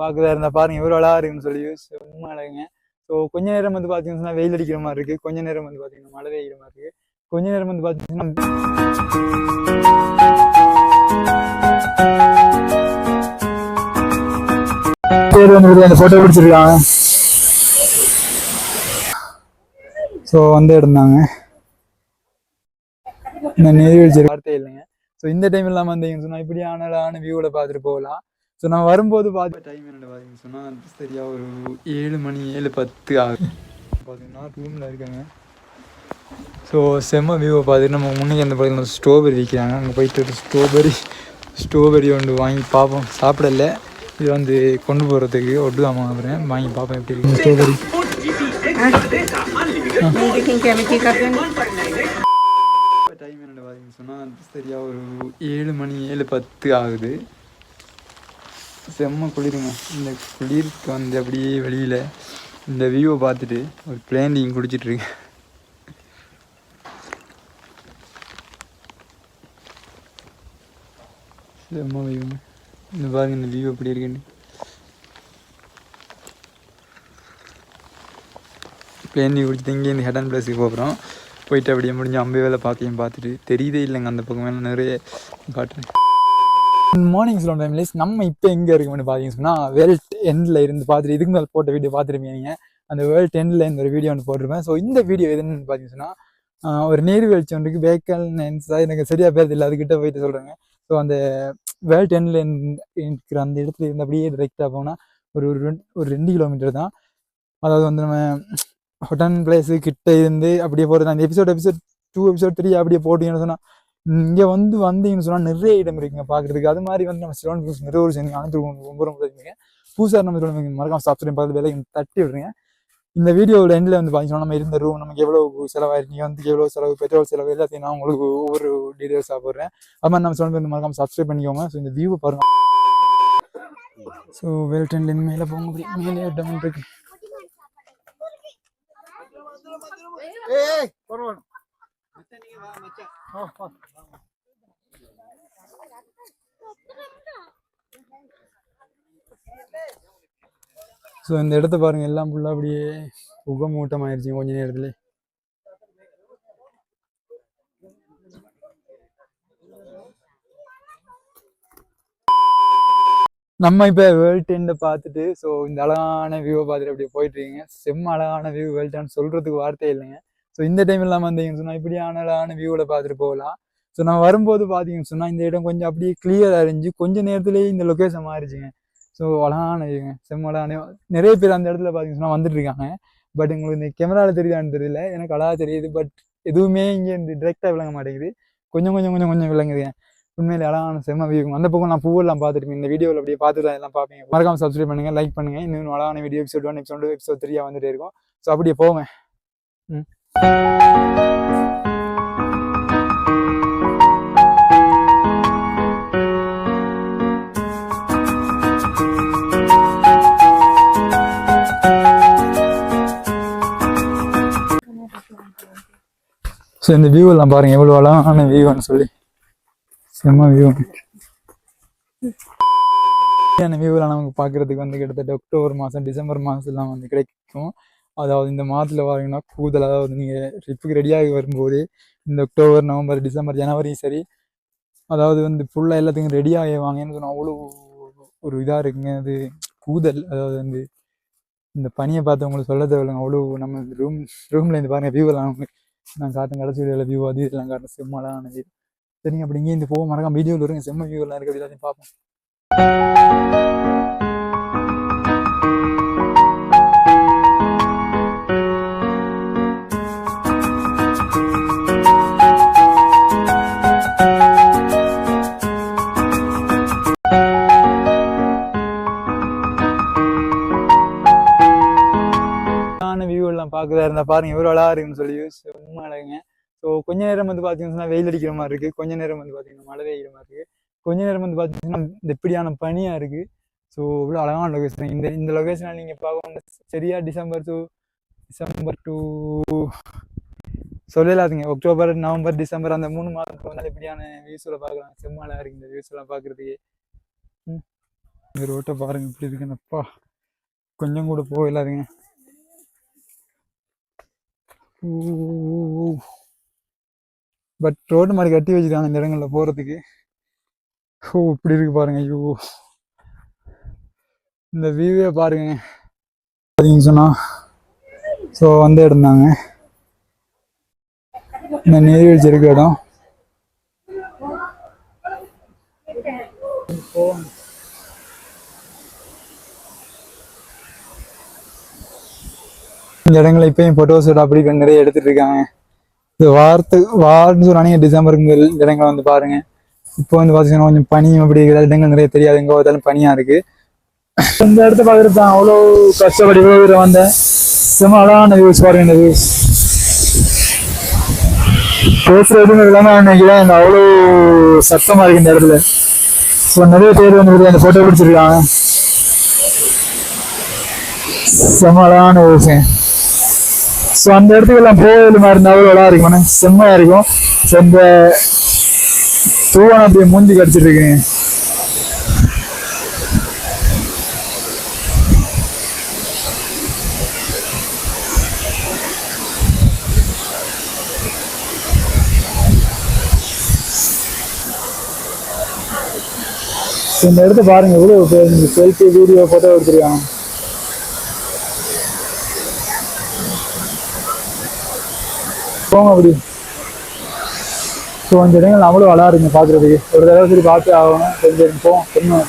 பார்க்குறதா இருந்தா பாருங்க எவ்வளோ அழகா இருக்குன்னு சொல்லி சும்மா அழகுங்க. ஸோ கொஞ்ச நேரம் வந்து பார்த்தீங்கன்னா வெயில் அடிக்கிற மாதிரி இருக்கு. கொஞ்ச நேரம் வந்து பார்த்தீங்கன்னா மழை பெய்கிற மாதிரி இருக்கு. கொஞ்ச நேரம் வந்து பார்த்தீங்கன்னா பேர் வந்து அந்த ஃபோட்டோ பிடிச்சிருக்காங்க. ஸோ வந்து இருந்தாங்க இந்த நீர்வீழ்ச்சி வார்த்தை இல்லைங்க. ஸோ இந்த டைம் இல்லாமல் வந்தீங்கன்னு சொன்னால் இப்படி ஆனாலான வியூவில் பார்த்துட்டு போகலாம். ஸோ நான் வரும்போது பார்த்து டைம் என்னோட பார்த்தீங்கன்னு சொன்னால் சரியா ஒரு ஏழு மணி ஏழு பத்து ஆகும் பார்த்தீங்கன்னா ரூமில் இருக்காங்க. ஸோ செம்ம வியூவை பார்த்துட்டு நம்ம முன்னுக்கு அந்த பக்கத்தில் ஸ்ட்ராபெரி விற்கிறாங்க அங்கே போயிட்டு ஒரு ஸ்ட்ராபெரி ஸ்ட்ராபெரி ஒன்று வாங்கி பார்ப்போம். சாப்பிடல. இது வந்து கொண்டு போகிறதுக்கு ஒட்டு தான் வாங்குறேன் வாங்கி பார்ப்போம் எப்படி இருக்கு ஸ்ட்ராபெரி டைம் என்னோட பார்த்தீங்கன்னு சொன்னால் சரியாக ஒரு ஏழு மணி ஏழு பத்து ஆகுது. செம்ம குளிருங்க. இந்த குளிருக்கு வந்து அப்படியே வெளியில் இந்த வியூவை பார்த்துட்டு ஒரு பிளேண்டிங் குடிச்சிட்ருக்கேன் செம்ம வியூங்க இந்த பாருங்க இந்த வியூ எப்படி இருக்குன்னு. பிளேண்டிங் குடிச்சிட்டு இங்கே இந்த ஹெட் அண்ட் பிளேஸுக்கு போகிறோம் போயிட்டு அப்படியே முடிஞ்சு அம்பை வேலை பார்க்கையும் பார்த்துட்டு. தெரியுதே இல்லைங்க அந்த பக்கம் வேலை நிறைய காட்டுறேன் மார்னிங் ஸ்லோன் ஃபேமிலிஸ் நம்ம இப்போ எங்கே இருக்கோம்னு பார்த்தீங்கன்னு சொன்னால் வேர்ல்ட் எண்டில் இருந்து பார்த்துட்டு இதுக்கு மேலே போட்ட வீடியோ பார்த்துருப்பீங்க நீங்கள் அந்த வேர்ல்ட் எண்டில் இந்த ஒரு வீடியோ ஒன்று போட்டிருப்பேன். ஸோ இந்த வீடியோ எதுன்னு பார்த்தீங்கன்னு சொன்னால் ஒரு நீர்வீழ்ச்சி ஒன்றுக்கு வேக்கல் எனக்கு சரியாக பேர் இல்லை அதுக்கிட்ட போயிட்டு சொல்கிறேங்க ஸோ அந்த வேர்ல்ட் எண்டில் இருக்கிற அந்த இடத்துல இருந்து அப்படியே டிரெக்டாக போனால் ஒரு ஒரு ரெண்டு- ஒரு ரெண்டு கிலோமீட்டர் தான். அதாவது வந்து நம்ம ஹொட்டன் பிளேஸு கிட்ட இருந்து அப்படியே போகிறது அந்த episode episode two episode three அப்படியே போட்டிங்கன்னு சொன்னால் இங்கே வந்து வந்தீங்கன்னு சொன்னால் நிறைய இடம் இருக்குங்க பார்க்குறதுக்கு அது மாதிரி வந்து நம்ம சிலோன் பிளேஸ் நிறைய ஒரு சேர்ந்து அனுப்பி ரொம்ப ரொம்ப இருக்குங்க புதுசாக நம்ம சிலோன் மறக்காம சப்ஸ்கிரைப் பார்த்து வேலை தட்டி விடுறீங்க இந்த வீடியோவோட எண்டில் வந்து பார்த்தீங்கன்னா நம்ம இருந்த ரூம் நமக்கு எவ்வளோ செலவாயிருக்கு வந்து எவ்வளோ செலவு பெட்ரோல் செலவு எல்லாத்தையும் நான் உங்களுக்கு ஒவ்வொரு டீட்டெயில்ஸாக போடுறேன். அது மாதிரி நம்ம சிலோன் மறக்காம சப்ஸ்கிரைப் பண்ணிக்கோங்க. ஸோ இந்த வியூவை பாருங்க. ஸோ வெல்டன்லேருந்து மேலே போக முடியும் மேலே இடம் இருக்கு ஸோ இந்த இடத்த பாருங்க. எல்லாம் ஃபுல்லாக அப்படியே புகமூட்டம் ஆயிடுச்சு கொஞ்ச நேரத்துல. நம்ம இப்போ வேர்ல்ட் டென்னை பார்த்துட்டு ஸோ இந்த அழகான வியூவை பார்த்துட்டு அப்படியே போயிட்டு இருக்கீங்க. செம்ம அழகான வியூ வேர்ல்டான்னு சொல்றதுக்கு வார்த்தை இல்லைங்க. ஸோ இந்த டைம் எல்லாம் வந்தீங்கன்னு சொன்னால் இப்படி அழகான வியூவில் பார்த்துட்டு போகலாம். ஸோ நான் வரும்போது பார்த்தீங்கன்னு சொன்னால் இந்த இடம் கொஞ்சம் அப்படியே கிளியராக இருந்துச்சு. கொஞ்சம் நேரத்துலேயே இந்த லொக்கேஷன் மாறிச்சுங்க. ஸோ அழகான வியூங்க நிறைய பேர் அந்த இடத்துல பார்த்தீங்கன்னு சொன்னால் வந்துட்டு இருக்காங்க. பட் உங்களுக்கு இந்த கேமராவில் தெரியுதான்னு தெரியல. எனக்கு அழகாக தெரியுது. பட் எதுவுமே இங்கே இந்த டிரெக்டாக விளங்க மாட்டேங்குது. கொஞ்சம் கொஞ்சம் கொஞ்சம் கொஞ்சம் விளங்குதுங்க. உண்மையிலே அழகான செம்ம வியூ அந்த பக்கம் நான் பூவெல்லாம் பார்த்துருப்பேன் இந்த வீடியோவில் அப்படியே பார்த்து தான் எல்லாம் பார்ப்பீங்க. மறக்காம சப்ஸ்கிரைப் பண்ணுங்க லைக் பண்ணுங்க. இன்னும் அழகான video episode one episode episode த்ரீயாக வந்துட்டு இருக்கும். ஸோ அப்படியே போங்க. ம். ஸோ இந்த வியூ எல்லாம் பாருங்க எவ்வளோ அழகான வியூன்னு சொல்லி. செம்ம வியூ அந்த வியூலாம் நமக்கு பார்க்கறதுக்கு வந்து கிட்டத்தட்ட அக்டோபர் மாதம் டிசம்பர் மாதத்துலாம் வந்து கிடைக்கும். அதாவது இந்த மாதத்தில் பாருங்கன்னா கூதல் அதாவது நீங்கள் ட்ரிப்புக்கு ரெடியாகி வரும்போது இந்த அக்டோபர் நவம்பர் டிசம்பர் ஜனவரி சரி அதாவது வந்து ஃபுல்லாக எல்லாத்துக்கும் ரெடியாகி வாங்கன்னு சொன்னால் அவ்வளோ ஒரு இதாக இருக்குங்க. அது கூதல் அதாவது வந்து இந்த பனியை பார்த்து உங்களுக்கு சொல்ல தேவையில்லைங்க. அவ்வளோ நம்ம ரூம் ரூமில் இருந்து பாருங்கள் வியூ எல்லாம் உங்களுக்கு நான் காட்டும் கடைசி வீடியோவில் வியூ அது இதெல்லாம் காட்டும் செம்மலான ஆனது சரிங்க அப்படி இங்கே இந்த போக மறக்காம வீடியோவில் இருங்க செம்ம வியூ எல்லாம் இருக்கு. எல்லாத்தையும் பார்ப்போம். அதை பாருங்க எவ்வளோ அழகா இருக்குன்னு சொல்லி செம்ம அழகுங்க ஸோ கொஞ்ச நேரம் வந்து பார்த்தீங்கன்னா வெயில் அடிக்கிற மாதிரி இருக்கு. கொஞ்ச நேரம் வந்து பார்த்தீங்கன்னா மழை பெய்கிற மாதிரி இருக்கு. கொஞ்ச நேரம் வந்து பார்த்தீங்கன்னா இந்த இப்படியான பனியா இருக்கு. ஸோ இவ்வளோ அழகான லொகேஷன் இந்த இந்த லொகேஷனில் நீங்கள் பார்க்கணும் சரியா டிசம்பர் டூ டிசம்பர் டூ சொல்லலாதுங்க. அக்டோபர் நவம்பர் டிசம்பர் அந்த மூணு மாதத்துக்கு வந்தால் இப்படியான வியூஸில் பார்க்கலாம். செம்ம அழகா இருக்கு இந்த வியூஸ்லாம் எல்லாம் ம். இந்த பார்க்குறதுக்கு இந்த ரோட்டை பாருங்க இப்படி இருக்குங்கப்பா கொஞ்சம் கூட போகலாதுங்க. பட் ரோடு மாதிரி கட்டி வச்சுருக்காங்க இந்த இடங்கள்ல போகிறதுக்கு ஓ இப்படி இருக்கு பாருங்க ஐயோ. இந்த வியூவே பாருங்க. பார்த்தீங்கன்னு சொன்னா ஸோ வந்த இடம் தாங்க. இந்த நீர்வீழ்ச்சி இருக்க இடம். இந்த இடங்களை இப்பயும் ஷூட் அப்படி நிறைய எடுத்துட்டு இருக்காங்க. இந்த வாரத்துக்கு வாரம்னு சொன்னாங்க டிசம்பருக்கு இந்த இடங்களை வந்து பாருங்க. இப்போ வந்து பார்த்தீங்கன்னா கொஞ்சம் பனி அப்படி இருக்கிற இடங்கள் நிறைய தெரியாது. எங்கே பார்த்தாலும் பனியாக இருக்கு. இந்த இடத்த பார்க்குறது தான் அவ்வளோ கஷ்டப்படி இவ்வளோ வந்தேன். சும்மா அழகான வியூஸ் பாருங்க இந்த வியூஸ் பேசுறதுன்னு இல்லாமல் நினைக்கிறேன். இந்த அவ்வளோ சத்தமாக இருக்கு இந்த இடத்துல. ஸோ நிறைய பேர் வந்து அந்த ஃபோட்டோ பிடிச்சிருக்காங்க. செம அழகான ஸோ அந்த இடத்துக்கெல்லாம் போவது மாதிரி இருந்தால் அவ்வளோ அழகா இருக்கும் ஆனால் செம்மையாக இருக்கும். ஸோ இந்த தூவனம் அப்படியே மூஞ்சி கடிச்சிட்டு இருக்குங்க இந்த இடத்த பாருங்க எவ்வளோ செல்ஃபி வீடியோ போட்டோ எடுத்துருக்காங்க. போங்க அப்படி. ஸோ அந்த இடங்கள் நம்மளும் அழகா பார்க்குறதுக்கு. ஒரு தடவை சரி பார்த்து ஆகணும். கொஞ்சம் போவோம் கொஞ்சம்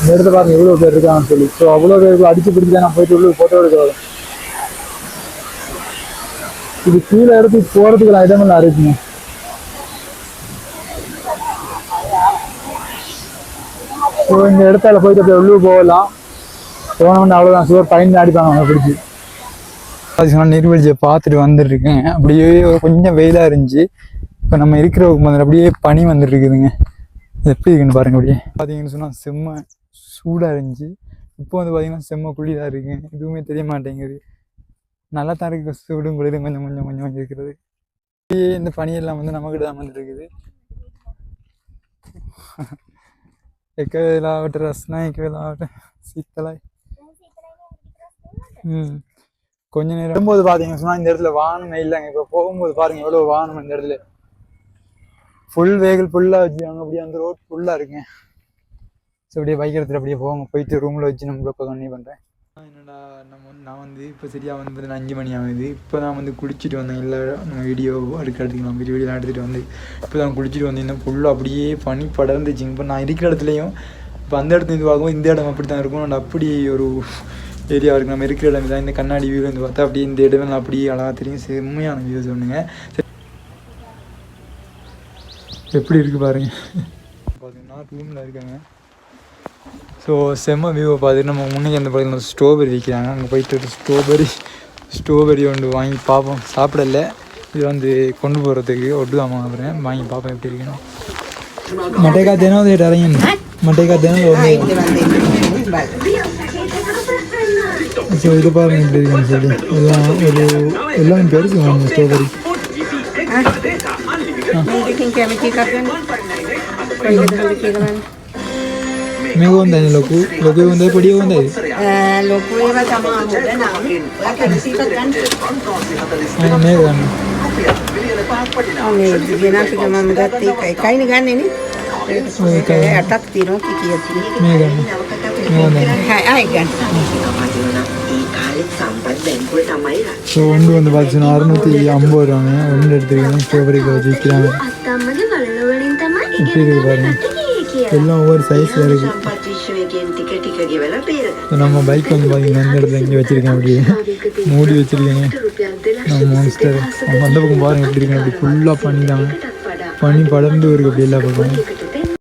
இந்த பாருங்க எவ்வளோ பேர் இருக்காங்கன்னு சொல்லி. ஸோ அவ்வளோ பேருக்கு அடிச்சு பிடிச்சி தான் நான் போயிட்டு உள்ள ஃபோட்டோ எடுக்க இது கீழே இடத்துக்கு போகிறதுக்கு இடமெல்லாம் இருக்குங்க. ஸோ இந்த இடத்துல போயிட்டு அப்படியே உள்ளே போகலாம். போனோம்னு அவ்வளோதான் சுவர் பயன் அடிப்பாங்க அவங்க பிடிச்சி. பார்த்தீங்கன்னா நீர்வீழ்ச்சியை பார்த்துட்டு வந்துட்டுருக்கேங்க அப்படியே கொஞ்சம் வெயிலாக இருந்துச்சு. இப்போ நம்ம இருக்கிற வந்து அப்படியே பனி வந்துட்டு இருக்குதுங்க எப்படி இருக்குன்னு பாருங்க அப்படியே. பார்த்தீங்கன்னு சொன்னால் செம்ம சூடாக இருந்துச்சு. இப்போ வந்து பார்த்தீங்கன்னா செம்ம குளிராக இருக்குங்க எதுவுமே தெரிய மாட்டேங்குது. நல்லா தான் இருக்குது சூடும் குளிரும் கொஞ்சம் கொஞ்சம் கொஞ்சம் கொஞ்சம் இருக்கிறது. அப்படியே இந்த பனியெல்லாம் வந்து நம்மக்கிட்ட தான் வந்துட்டு இருக்குது எக்கவேலாவட்ட ரஸ்னா எக்கவேலாவட்ட சீத்தலாய். ம் கொஞ்ச நேரம் வரும்போது பார்த்தீங்க சொன்னால் இந்த இடத்துல வானமே இல்லைங்க. இப்போ போகும்போது பாருங்க எவ்வளோ வானம் இந்த இடத்துல. ஃபுல் வேகல் ஃபுல்லாக வச்சுருக்காங்க அப்படியே அந்த ரோட் ஃபுல்லாக இருக்குங்க ஸோ அப்படியே பைக் இடத்துல அப்படியே போவாங்க போயிட்டு ரூமில் வச்சு நம்ம இப்போ கண்ணி பண்ணுறேன் என்னடா நம்ம வந்து நான் வந்து இப்போ சரியாக வந்து பார்த்தீங்கன்னா அஞ்சு மணி ஆகுது. இப்போ நான் வந்து குளிச்சுட்டு வந்தேன். இல்லை நம்ம வீடியோ எடுக்க எடுத்துக்கலாம் வீடியோ வீடியோ எடுத்துகிட்டு வந்து இப்போ தான் குளிச்சுட்டு வந்தேன் ஃபுல்லாக அப்படியே பனி படர்ந்துச்சுங்க. இப்போ நான் இருக்கிற இடத்துலையும் இப்போ அந்த இடத்துல இது பார்க்கும்போது இந்த இடம் அப்படி தான் இருக்கும் and அப்படி ஒரு ஏரியா இருக்கு நம்ம இருக்கிற இடம் தான் இந்த கண்ணாடி வியூ வந்து பார்த்தா அப்படியே இந்த இடம்லாம் அப்படியே அழகாக தெரியும். செம்மையான வியூஸ் ஒன்றுங்க எப்படி இருக்கு பாருங்க. பார்த்தீங்கன்னா ரூமில் இருக்காங்க. ஸோ செம்ம வியூவை பார்த்துட்டு நம்ம முன்னே அந்த பக்கத்தில் ஸ்ட்ராபெரி விற்கிறாங்க அங்கே போயிட்டு ஒரு ஸ்ட்ராபெரி ஸ்ட்ராபெரி ஒன்று வாங்கி பார்ப்போம் சாப்பிடல. இது வந்து கொண்டு போகிறதுக்கு ஒட்டு தான் வாங்குறேன் வாங்கி பார்ப்போம் எப்படி இருக்குன்னு. மட்டைக்கா தினம் இறங்கி மட்டைக்கா தினம் ഇത് പറഞ്ഞിട്ട് എല്ലാ ഒരു എല്ലാം പേര് ¿Lo que por ¿no? Que a so ஒன்று வந்து பார்த்தீங்கன்னா அறுநூத்தி ஐம்பது ரூபாங்க ஒன்று எடுத்துருக்கீங்கன்னா ஃபேவரிக்காக வச்சு விற்கிறாங்க இப்படி இருக்கு பாருங்க எல்லாம் ஒவ்வொரு சைஸில் இருக்குது நம்ம பைக் வந்து பார்த்தீங்கன்னா இந்த இடத்துல இங்கே வச்சுருக்கேன் அப்படியே மூடி வச்சுருக்கேங்க நம்ம மான்ஸ்டர் நம்ம அந்த பக்கம் பாருங்கள் எப்படி இருக்கேன் அப்படி ஃபுல்லாக பண்ணிட்டாங்க பனி படர்ந்து இருக்குது அப்படி எல்லா பக்கம்